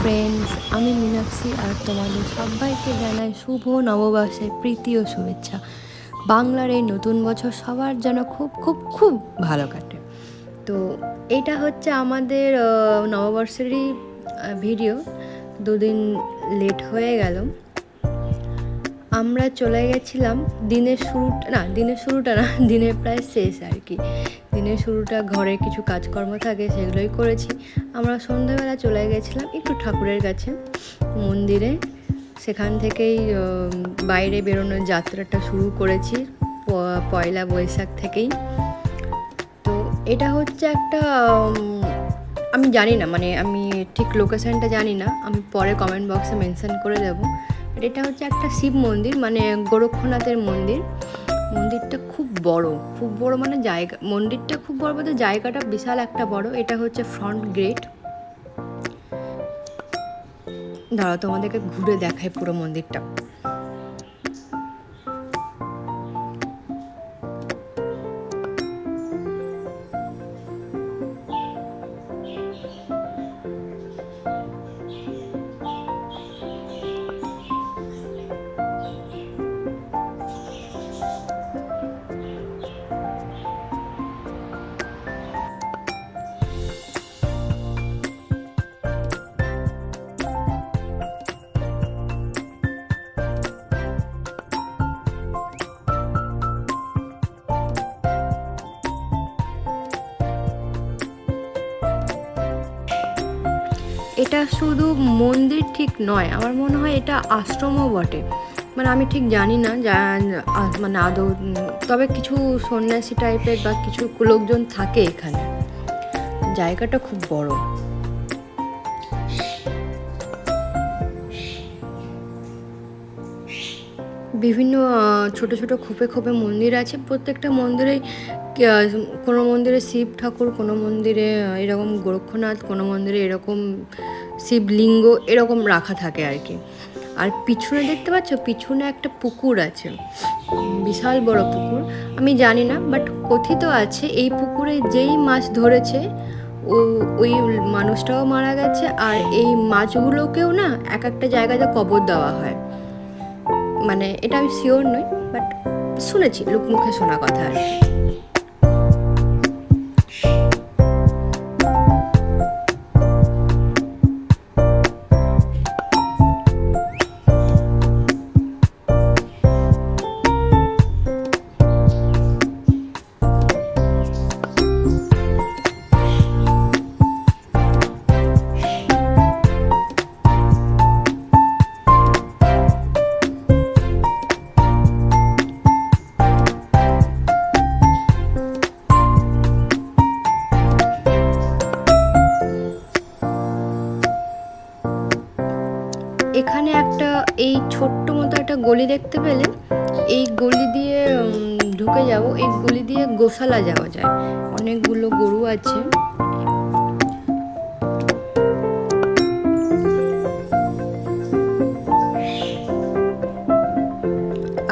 Friends আমি মীনাক্ষী আর তোমাদের সবাইকে জানাই শুভ নববর্ষের প্রীতি ও শুভেচ্ছা। বাংলার এই নতুন বছর সবার যেন খুব খুব খুব ভালো কাটে। তো এটা হচ্ছে আমাদের নববর্ষেরই ভিডিও দুদিন লেট হয়ে গেল। আমরা চলে গেছিলাম দিনের শুরুটা, না, দিনের শুরুটা না, দিনের প্রায় শেষ আর কি। দিনের শুরুটা ঘরে কিছু কাজকর্ম থাকে সেগুলোই করেছি। আমরা সন্ধ্যাবেলা চলে গেছিলাম একটু ঠাকুরের কাছে, মন্দিরে। সেখান থেকেই বাইরে বেরোনোর যাত্রাটা শুরু করেছি পয়লা বৈশাখ থেকেই। তো এটা হচ্ছে একটা আমি জানি না মানে আমি ঠিক লোকেশানটা জানি না। আমি পরে কমেন্ট বক্সে মেনশন করে দেবো। এটা হচ্ছে একটা শিব মন্দির মানে গোরক্ষনাথের মন্দির। মন্দিরটা খুব বড় খুব বড় মানে জায়গা, মন্দিরটা খুব বড় বলতে জায়গাটা বিশাল একটা বড়, এটা হচ্ছে ফ্রন্ট গেট দাঁড়াও তোমাদেরকে ঘুরে দেখায় পুরো মন্দিরটা। এটা শুধু মন্দির ঠিক নয়, আমার মনে হয় এটা আশ্রমও বটে। মানে আমি ঠিক জানি না, যা মানে আদৌ, তবে কিছু সন্ন্যাসী টাইপের বা কিছু লোকজন থাকে এখানে। জায়গাটা খুব বড়। বিভিন্ন ছোট ছোট খোপে খোপে মন্দির আছে। প্রত্যেকটা মন্দিরে কোনো মন্দিরে শিব ঠাকুর, কোনো মন্দিরে এরকম গোরক্ষনাথ, কোনো মন্দিরে এরকম শিবলিঙ্গ এরকম রাখা থাকে আর কি। আর পিছনে দেখতে পাচ্ছ? পিছনে একটা পুকুর আছে। বিশাল বড় পুকুর। আমি জানি না বাট কথিত আছে এই পুকুরে যেই মাছ ধরেছে, ও, ওই মানুষটাও মারা গেছে আর এই মাছগুলোকেও না এক একটা জায়গাতে কবর দেওয়া হয়। মানে এটা আমি শিওর নই বাট শুনেছি লোক মুখে শোনা কথা আর এখানে একটা এই ছোট্ট মতো একটা গলি দেখতে পেলে। এই গলি দিয়ে ঢুকে যাব। এই গলি দিয়ে গোশালা যাওয়া যায়। অনেকগুলো গরু আছে।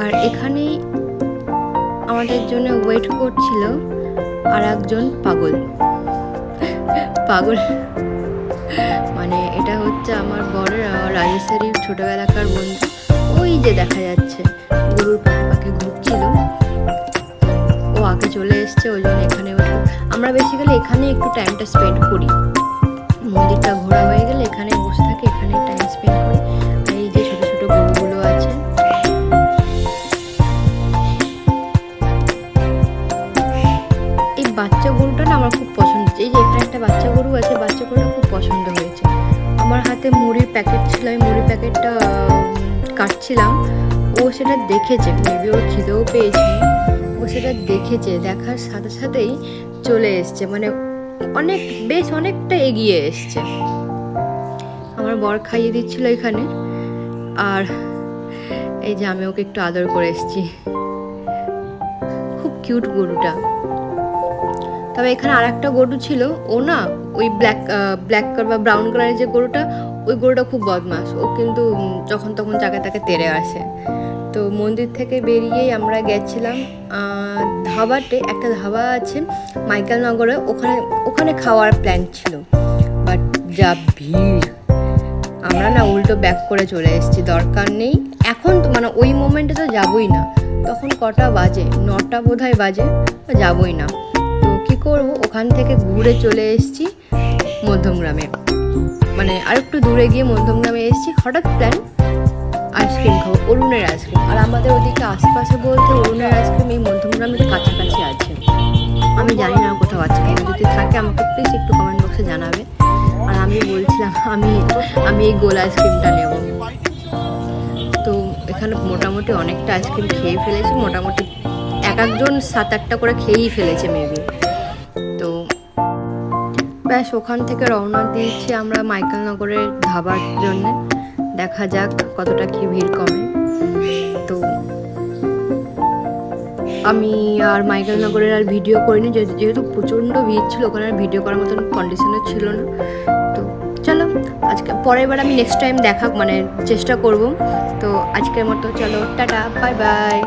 আর এখানেই আমাদের জন্য ওয়েট করছিল আর একজন পাগল। পাগল। এটা হচ্ছে আমার বরের রাজেশ্বরীর ছোটবেলাকার বন্ধু। ওই যে দেখা যাচ্ছে, গরুর পাখি ঘুরছিল। ও আগে চলে এসছে, ওই জন্য এখানে আমরা বেসিক্যালি এখানে একটু টাইমটা স্পেন্ড করি। মন্দিরটা ঘোরা হয়ে গেলে এখানে বসে থাকি, এখানে টাইম স্পেন্ড করি। এই যে ছোট ছোট গরুগুলো আছে। এই বাচ্চা গরুটা না আমার খুব পছন্দ এই যে এখানে একটা বাচ্চা গরু আছে, বাচ্চা গরুটা খুব পছন্দ হয়েছে। আমার হাতে মুড়ির প্যাকেট ছিল, আমি মুড়ির প্যাকেটটা কাটছিলাম। ও সেটা দেখেছে মেবি ওর খিদেও পেয়েছে। ও সেটা দেখেছে, দেখার সাথে সাথেই চলে এসছে মানে অনেক, বেশ অনেকটা এগিয়ে এসছে। আমার বর খাইয়ে দিচ্ছিল এখানে, আর এই যে আমি ওকে একটু আদর করে এসেছি। খুব কিউট গরুটা। তবে এখানে আর একটা গরু ছিল, ও না ওই ব্ল্যাক ব্ল্যাক কালার বা ব্রাউন কালারের যে গরুটা, ওই গরুটা খুব বদমাস ও কিন্তু যখন তখন জায়গায় তাকে তেড়ে আসে। তো মন্দির থেকে বেরিয়েই আমরা গেছিলাম ধাবাতে, একটা ধাবা আছে মাইকেল নগরে, ওখানে ওখানে খাওয়ার প্ল্যান ছিল। বাট যা ভিড়। আমরা না উল্টো ব্যাক করে চলে এসেছি, দরকার নেই। এখন তো মানে ওই মোমেন্টে তো যাবই না। তখন কটা বাজে? নটা বোধহয় বাজে, যাবই না। করব, ওখান থেকে ঘুরে চলে এসেছি মধ্যমগ্রামে। মানে আর একটু দূরে গিয়ে মধ্যমগ্রামে এসেছি, হঠাৎ প্ল্যান আইসক্রিম খাব, অরুণের আইসক্রিম। আর আমাদের ওদিকে আশেপাশে বলতে অরুণের আইসক্রিম এই মধ্যমগ্রামের কাছাকাছি আছে। আমি জানি না কোথাও আছে কিনা, যদি থাকে আমাকে প্লিজ একটু কমেন্ট বক্সে জানাবে। আর আমি বলছিলাম, আমি আমি এই গোল আইসক্রিমটা নেব। তো এখানে মোটামুটি অনেকটা আইসক্রিম খেয়ে ফেলেছি, মোটামুটি এক একজন সাত আটটা করে খেয়েই ফেলেছে মেবি ব্যাস, ওখান থেকে রওনা দিয়েছি আমরা মাইকেলনগরের ধাবার জন্য। দেখা যাক কতটা কি ভিড় কমে। তো আমি আর মাইকেলনগরের আর ভিডিও করিনি, যেহেতু প্রচণ্ড ভিড় ছিল, ওখানে আর ভিডিও করার মতন কন্ডিশনও ছিল না। তো চলো, আজকে পরের বার আমি নেক্সট টাইম দেখা মানে চেষ্টা করব। তো আজকের মতো চলো, টাটা বাই বাই